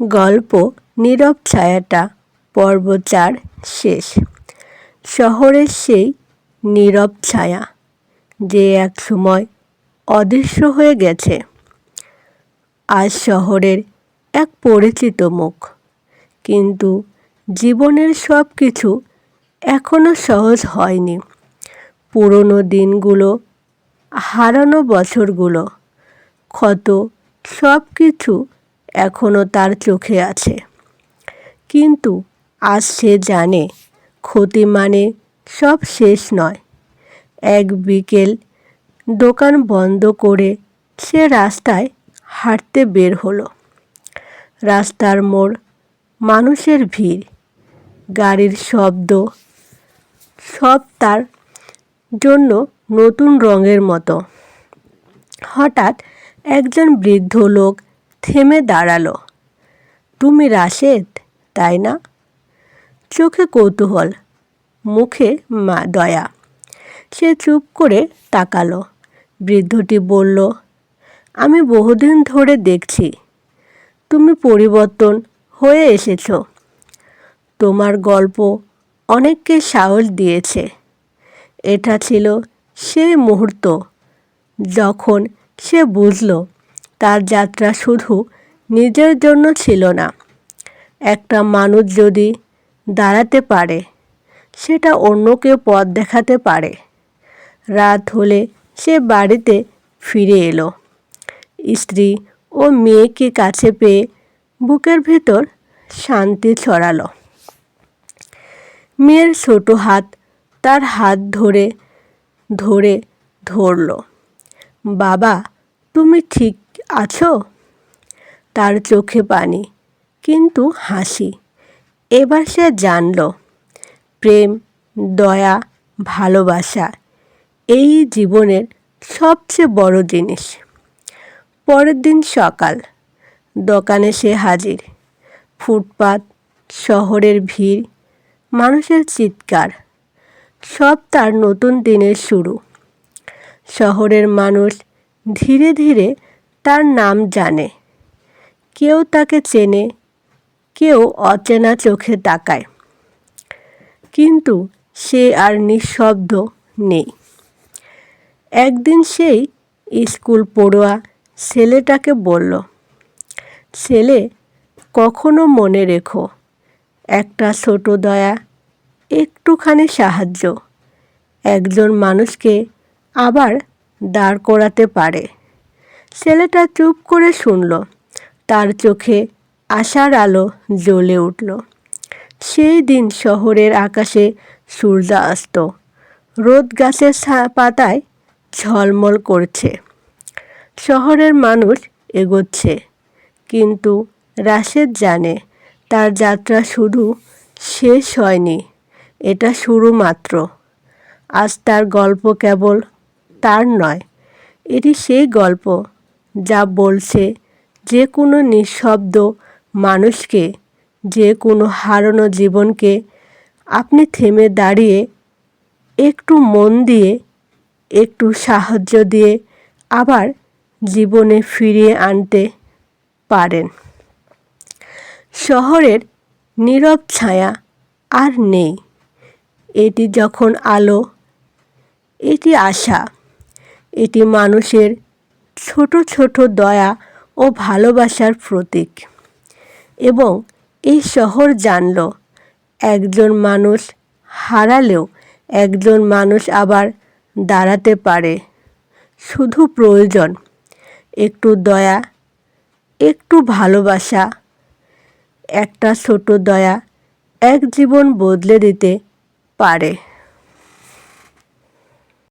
গল্প নীরব ছায়াটা, পর্ব চার শেষ। শহরের সেই নীরব ছায়া যে এক সময় অদৃশ্য হয়ে গেছে। আজ শহরের এক পরিচিত মুখ। কিন্তু জীবনের সব কিছু এখনও সহজ হয়নি। পুরনো দিনগুলো, হারানো বছরগুলো, ক্ষত সব কিছু এখনও তার চোখে আছে। কিন্তু আজ সে জানে, ক্ষতি মানে সব শেষ নয়। এক বিকেল দোকান বন্ধ করে সে রাস্তায় হাঁটতে বের হলো। রাস্তার মোড় মানুষের ভিড়। গাড়ির শব্দ, সব তার জন্য নতুন রঙের মতো। হঠাৎ একজন বৃদ্ধ লোক থেমে দাঁড়াল। তুমি রাশেদ, তাই না? চোখে কৌতূহল, মুখে মা দয়া। সে চুপ করে তাকালো। বৃদ্ধটি বলল, আমি বহুদিন ধরে দেখছি। তুমি পরিবর্তন হয়ে এসেছ। তোমার গল্প অনেককে সাহস দিয়েছে। এটা ছিল সেই মুহূর্ত যখন সে বুঝল তার যাত্রা শুধু নিজের জন্য ছিল না। একটা মানুষ যদি দাঁড়াতে পারে, সেটা অন্যকে পথ দেখাতে পারে। রাত হলে সে বাড়িতে ফিরে এলো। স্ত্রী ও মেয়েকে কাছে পেয়ে বুকের ভেতর শান্তি ছড়ালো। মেয়ের ছোট হাত তার হাত ধরে ধরে ধরল। বাবা, তুমি ঠিক আছো? তার চোখে পানি, কিন্তু হাসি। এবার সে জানল, প্রেম, দয়া, ভালোবাসা, এই জীবনের সবচেয়ে বড় জিনিস। পরের দিন সকাল, দোকানে সে হাজির। ফুটপাত, শহরের ভিড়, মানুষের চিৎকার, সব তার নতুন দিনের শুরু। শহরের মানুষ ধীরে ধীরে তার নাম জানে। কেউ তাকে চেনে, কেউ অচেনা চোখে তাকায়। কিন্তু সে আর নিঃশব্দ নেই। একদিন সেই স্কুল পড়ুয়া ছেলেটাকে বলল, ছেলে, কখনো মনে রেখো, একটা ছোট দয়া, একটুখানি সাহায্য। একজন মানুষকে আবার দাঁড় করাতে পারে। ছেলেটা চুপ করে শুনল। তার চোখে আশার আলো জ্বলে উঠল। সেই দিন শহরের আকাশে সূর্যাস্ত। রোদ গাছের পাতায় ঝলমল করছে। শহরের মানুষ এগোচ্ছে, কিন্তু রাশেদ জানে তার যাত্রা শুধু শেষ হয়নি, এটা শুরু মাত্র আজ তার গল্প কেবল তার নয়, এটি সেই গল্প যা বলছে যে কোনো নিঃশব্দ মানুষকে, যে কোনো হারানো জীবনকে আপনি থেমে দাঁড়িয়ে একটু মন দিয়ে, একটু সাহায্য দিয়ে আবার জীবনে ফিরিয়ে আনতে পারেন। শহরের নীরব ছায়া আর নেই। এটি যখন আলো, এটি আশা, এটি মানুষের ছোট ছোট দয়া ও ভালোবাসার প্রতীক। এবং এই শহর জানল, একজন মানুষ হারালেও একজন মানুষ আবার দাঁড়াতে পারে। শুধু প্রয়োজন, একটু দয়া, একটু ভালোবাসা, একটা ছোট দয়া এক জীবন বদলে দিতে পারে।